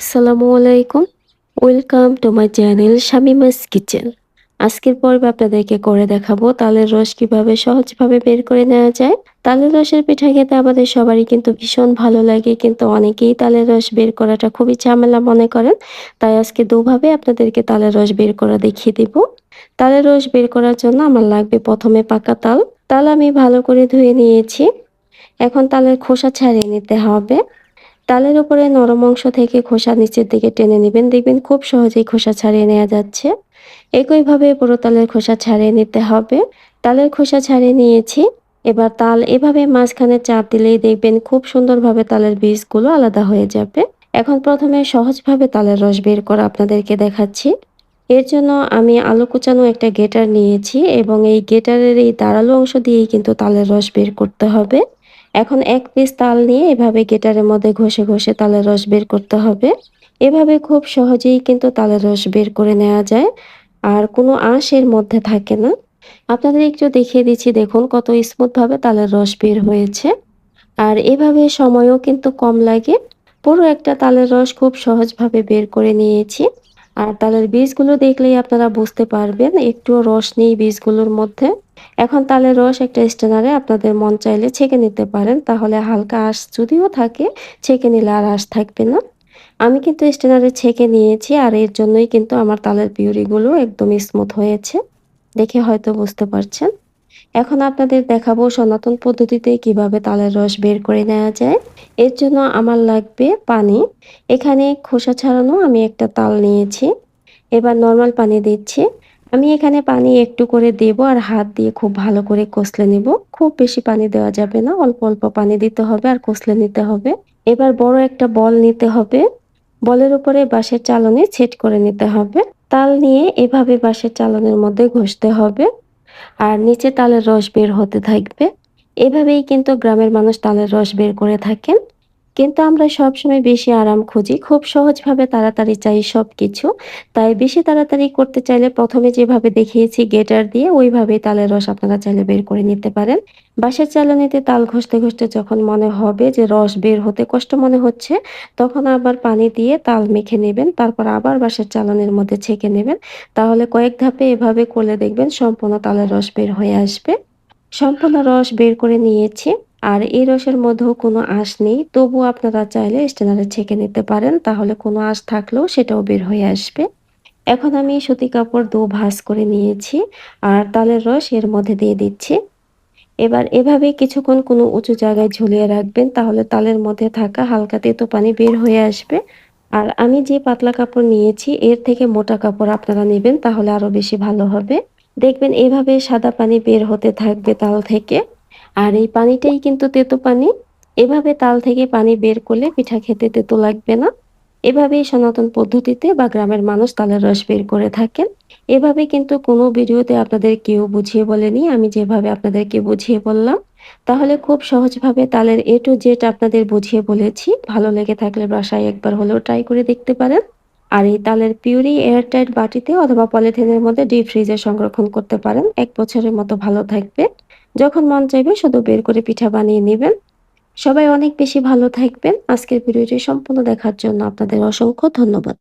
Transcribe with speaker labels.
Speaker 1: আসসালামু আলাইকুম। Welcome to my channel Shamima's kitchen আজকের পর্বে আপনাদেরকে করে দেখাবো তালের রস কীভাবে সহজভাবে বের করে নেওয়া যায়। তালের রসের পিঠা খেতে আমাদের সবারই কিন্তু ভীষণ ভালো লাগে, কিন্তু অনেকেই তালের রস বের করাটা খুবই ঝামেলা মনে করেন। তাই আজকে দুভাবে আপনাদেরকে তালের রস বের করা দেখিয়ে দিব। তালের রস বের করার জন্য আমার লাগবে প্রথমে পাকা তাল। তাল আমি ভালো করে ধুয়ে নিয়েছি। এখন তালের খোসা ছাড়িয়ে নিতে হবে। তালের উপরে নরম অংশ থেকে খোসা নিচের দিকে টেনে নেবেন। দেখবেন খুব সহজেই খোসা ছাড়িয়ে নেওয়া যাচ্ছে। একইভাবে পুরো তালের খোসা ছাড়িয়ে নিতে হবে। তালের খোসা ছাড়িয়ে নিয়েছি। এবার তাল এভাবে মাঝখানে চাপ দিলেই দেখবেন খুব সুন্দরভাবে তালের বীজগুলো আলাদা হয়ে যাবে। এখন প্রথমে সহজভাবে তালের রস বের করা আপনাদেরকে দেখাচ্ছি। এর জন্য আমি আলু কুচানো একটা গেটার নিয়েছি এবং এই গেটারের এই দাঁড়াল অংশ দিয়েই কিন্তু তালের রস বের করতে হবে। এখন এক পিস তাল নিয়ে এভাবে গেটারের মধ্যে ঘষে ঘষে তালের রস বের করতে হবে। এভাবে খুব সহজেই কিন্তু তালের রস বের করে নেওয়া যায়, আর কোনো আঁশ এর মধ্যে থাকে না। আপনাদের একটু দেখিয়ে দিচ্ছি, দেখুন কত স্মুথভাবে তালের রস বের হয়েছে। আর এভাবে সময়ও কিন্তু কম লাগে। পুরো একটা তালের রস খুব সহজভাবে বের করে নিয়েছি। আর তালের বীজগুলো দেখলেই আপনারা বুঝতে পারবেন একটু রস নেই বীজগুলোর মধ্যে। এখন তালের রস একটা স্টেনারে আপনাদের মন চাইলে ছেঁকে নিতে পারেন, তাহলে হালকা আঁশ যদিও থাকে, ছেঁকে নিলে আর আঁশ থাকবে না। আমি কিন্তু স্টেনারে ছেঁকে নিয়েছি আর এর জন্যই কিন্তু আমার তালের পিউরিগুলো একদম স্মুথ হয়েছে। দেখে হয়তো বুঝতে পারছেন। এখন আপনাদের দেখাবো সনাতন পদ্ধতিতে কীভাবে তালের রস বের করে নেওয়া যায়। এর জন্য আমার লাগবে পানি। এখানে খোসা ছাড়ানো আমি একটা তাল নিয়েছি। এবার নর্মাল পানি দিচ্ছি। আমি এখানে পানি একটু করে দেব আর হাত দিয়ে খুব ভালো করে কষলে নেব। খুব বেশি পানি দেওয়া যাবে না, অল্প অল্প পানি দিতে হবে আর কষলে নিতে হবে। এবার বড় একটা বল নিতে হবে। বলের উপরে বাঁশের চালনে ছেট করে নিতে হবে। তাল নিয়ে এভাবে বাঁশের চালনের মধ্যে ঘষতে হবে। আর নিচে তালের রস বের হতে থাকবে। এভাবেই কিন্তু গ্রামের মানুষ তালের রস বের করে থাকেন। কিন্তু আমরা সবসময় বেশি আরাম খুঁজি। খুব সহজভাবে তাড়াতাড়ি চাই সব কিছু তাই বেশি তাড়াতাড়ি করতে চাইলে প্রথমে যেভাবে দেখিয়েছি গেটার দিয়ে ওইভাবে তালের রস আপনারা চাইলে বের করে নিতে পারেন। বাঁশের চালানিতে তাল ঘষতে ঘষতে যখন মনে হবে যে রস বের হতে কষ্ট মনে হচ্ছে, তখন আবার পানি দিয়ে তাল মেখে নেবেন, তারপর আবার বাঁশের চালানির মধ্যে ছেঁকে নেবেন। তাহলে কয়েক ধাপে এভাবে করলে দেখবেন সম্পূর্ণ তালের রস বের হয়ে আসবে। সম্পূর্ণ রস বের করে নিয়েছি। আর এই রসের মধ্যেও কোনো আঁশ নেই, তবুও আপনারা চাইলে স্টেনারে ছেঁকে নিতে পারেন, তাহলে কোনো আঁশ থাকলেও সেটাও বের হয়ে আসবে। এখন আমি সুতি কাপড় দু ভাঁজ করে নিয়েছি, আর তালের রস এর মধ্যে দিয়ে দিচ্ছি। এবার এভাবে কিছুক্ষণ কোনো উঁচু জায়গায় ঝুলিয়ে রাখবেন, তাহলে তালের মধ্যে থাকা হালকা তেতো পানি বের হয়ে আসবে। আর আমি যে পাতলা কাপড় নিয়েছি, এর থেকে মোটা কাপড় আপনারা নেবেন, তাহলে আরও বেশি ভালো হবে। দেখবেন এভাবে সাদা পানি বের হতে থাকবে তাল থেকে। আর এই পানিটাই কিন্তু তেতো পানি। এভাবে তাল থেকে পানি বের করলে পিঠা খেতে তেতো লাগবে না। এভাবেই সনাতন পদ্ধতিতে বা গ্রামের মানুষ তালের রস বের করে থাকেন। এভাবে কিন্তু কোনো ভিডিওতে আপনাদের কেউ বুঝিয়ে বলেনি, আমি যেভাবে আপনাদেরকে বুঝিয়ে বললাম। তাহলে খুব সহজভাবে তালের এ টু জেড আপনাদের বুঝিয়ে বলেছি। ভালো লেগে থাকলে বাসায় একবার হলেও ট্রাই করে দেখতে পারেন। আর এই তালের পিউরি এয়ারটাইট বাটিতে অথবা পলিথিনের মধ্যে ডিপ ফ্রিজে সংরক্ষণ করতে পারেন। এক বছরের মতো ভালো থাকবে। যখন মন চাইবে শুধু বের করে পিঠা বানিয়ে নেবেন। সবাই অনেক বেশি ভালো থাকবেন। আজকের ভিডিওটি সম্পূর্ণ দেখার জন্য আপনাদের অসংখ্য ধন্যবাদ।